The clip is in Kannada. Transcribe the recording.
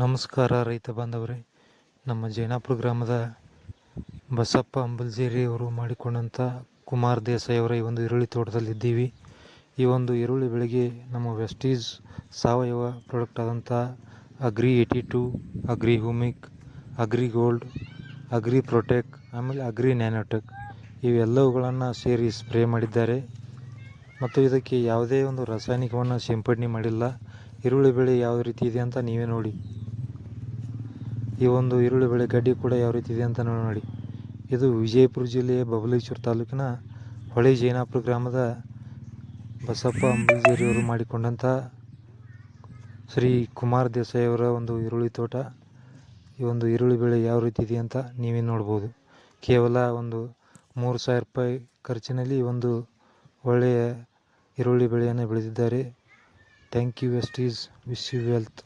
ನಮಸ್ಕಾರ ರೈತ ಬಾಂಧವರೇ. ನಮ್ಮ ಜೈನಾಪುರ ಗ್ರಾಮದ ಬಸಪ್ಪ ಅಂಬಲ್ಜೇರಿ ಅವರು ಮಾಡಿಕೊಂಡಂಥ ಕುಮಾರ್ ದೇಸಾಯಿ ಅವರ ಈ ಒಂದು ಈರುಳ್ಳಿ ತೋಟದಲ್ಲಿದ್ದೀವಿ. ಈ ಒಂದು ಈರುಳ್ಳಿ ಬೆಳೆಗೆ ನಮ್ಮ ವೆಸ್ಟೀಸ್ ಸಾವಯವ ಪ್ರಾಡಕ್ಟ್ ಆದಂಥ agri eighty two, agri humic agri gold, agri Protek, ಆಮೇಲೆ ಅಗ್ರಿ ನ್ಯಾನೋಟೆಕ್ ಇವೆಲ್ಲವುಗಳನ್ನು ಸೇರಿ ಸ್ಪ್ರೇ ಮಾಡಿದ್ದಾರೆ. ಮತ್ತು ಇದಕ್ಕೆ ಯಾವುದೇ ಒಂದು ರಾಸಾಯನಿಕವನ್ನು ಸಿಂಪಡಣೆ ಮಾಡಿಲ್ಲ. ಈರುಳ್ಳಿ ಬೆಳೆ ಯಾವ ರೀತಿ ಇದೆ ಅಂತ ನೀವೇ ನೋಡಿ. ಈ ಒಂದು ಈರುಳ್ಳಿ ಬೆಳೆ ಗಡ್ಡಿ ಕೂಡ ಯಾವ ರೀತಿ ಇದೆ ಅಂತ ನೋಡಿ. ಇದು ವಿಜಯಪುರ ಜಿಲ್ಲೆಯ ಬಬಲೇಶ್ವರ ತಾಲೂಕಿನ ಹೊಳೆ ಜೈನಾಪುರ ಗ್ರಾಮದ ಬಸಪ್ಪ ಅಂಬುಜೇರಿ ಅವರು ಮಾಡಿಕೊಂಡಂಥ ಶ್ರೀ ಕುಮಾರ್ ದೇಸಾಯಿ ಅವರ ಒಂದು ಈರುಳ್ಳಿ ತೋಟ. ಈ ಒಂದು ಈರುಳ್ಳಿ ಬೆಳೆ ಯಾವ ರೀತಿ ಇದೆ ಅಂತ ನೀವೇ ನೋಡ್ಬೋದು. ಕೇವಲ ಒಂದು ಮೂರು ಸಾವಿರ ರೂಪಾಯಿ ಖರ್ಚಿನಲ್ಲಿ ಒಂದು ಒಳ್ಳೆಯ ಈರುಳ್ಳಿ ಬೆಳೆಯನ್ನು ಬೆಳೆದಿದ್ದಾರೆ. ಥ್ಯಾಂಕ್ ಯು ವೆಸ್ಟೀಸ್ ವಿಶ್ ಯು ವೆಲ್ತ್.